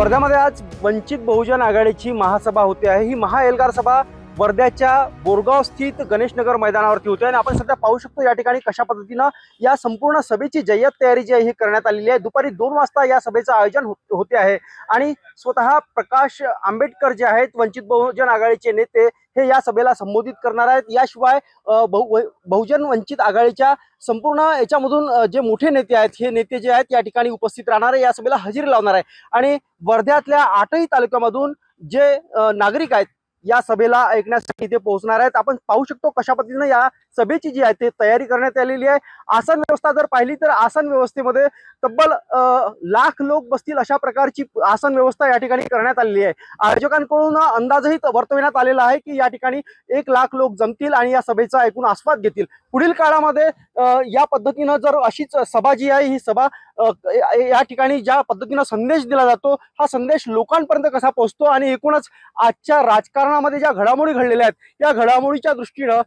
वर्ध्यामध्ये आज वंचित बहुजन आघाडीची महासभा होते आहे. ही महाएल्गार सभा वर्ध्याच्या बोरगाव स्थित गणेशनगर मैदानावरती होते आणि आपण सध्या पाहू शकतो या ठिकाणी कशा पद्धतीनं या संपूर्ण सभेची जय्यत तयारी जी आहे ही करण्यात आलेली आहे. दुपारी दोन वाजता या सभेचं आयोजन हो-, होते आहे. आणि स्वतः प्रकाश आंबेडकर जे आहेत वंचित बहुजन आघाडीचे नेते हे या सभेला संबोधित करणार आहेत. याशिवाय बहु बहुजन वंचित आघाडीच्या संपूर्ण याच्यामधून जे मोठे नेते आहेत हे नेते जे आहेत या ठिकाणी उपस्थित राहणार आहे. या सभेला हजेरी लावणार आहे. आणि वर्ध्यातल्या आठही तालुक्यामधून जे नागरिक आहेत या सभेला ऐकण्यासाठी इथे पोहोचणार आहेत. आपण पाहू शकतो कशा पद्धतीनं या सभेची जी आहे ते तयारी करण्यात आलेली आहे. आसन व्यवस्था जर पाहिली तर आसन व्यवस्थेमध्ये तब्बल लाख लोक बसतील अशा प्रकारची आसन व्यवस्था या ठिकाणी करण्यात आलेली आहे. आयोजकांकडून अंदाजही वर्तविण्यात आलेला आहे की या ठिकाणी एक लाख लोक जमतील आणि या सभेचा ऐकून आस्वाद घेतील. पुढील काळामध्ये या पद्धतीनं जर अशीच सभा जी आहे ही सभा या ठिकाणी ज्या पद्धतीनं संदेश दिला जातो हा संदेश लोकांपर्यंत कसा पोहोचतो आणि एकूणच आजच्या राजकारण राजकारणामध्ये ज्या घडामोडी घडलेल्या आहेत या घडामोडीच्या दृष्टीनं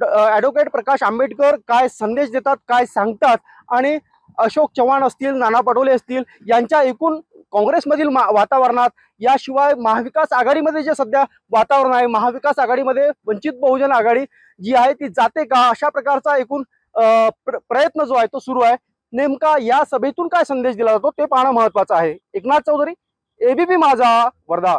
ॲडव्होकेट प्रकाश आंबेडकर काय संदेश देतात काय सांगतात आणि अशोक चव्हाण असतील नाना पटोले असतील यांच्या एकूण काँग्रेसमधील मा- वातावरणात याशिवाय महाविकास आघाडीमध्ये जे सध्या वातावरण आहे महाविकास आघाडीमध्ये वंचित बहुजन आघाडी जी आहे ती जाते का? अशा प्रकारचा एकूण प्र- प्रयत्न जो आहे तो सुरू आहे. नेमका या सभेतून काय संदेश दिला जातो ते पाहणं महत्वाचं आहे. एकनाथ चौधरी एबीपी माझा वर्धा.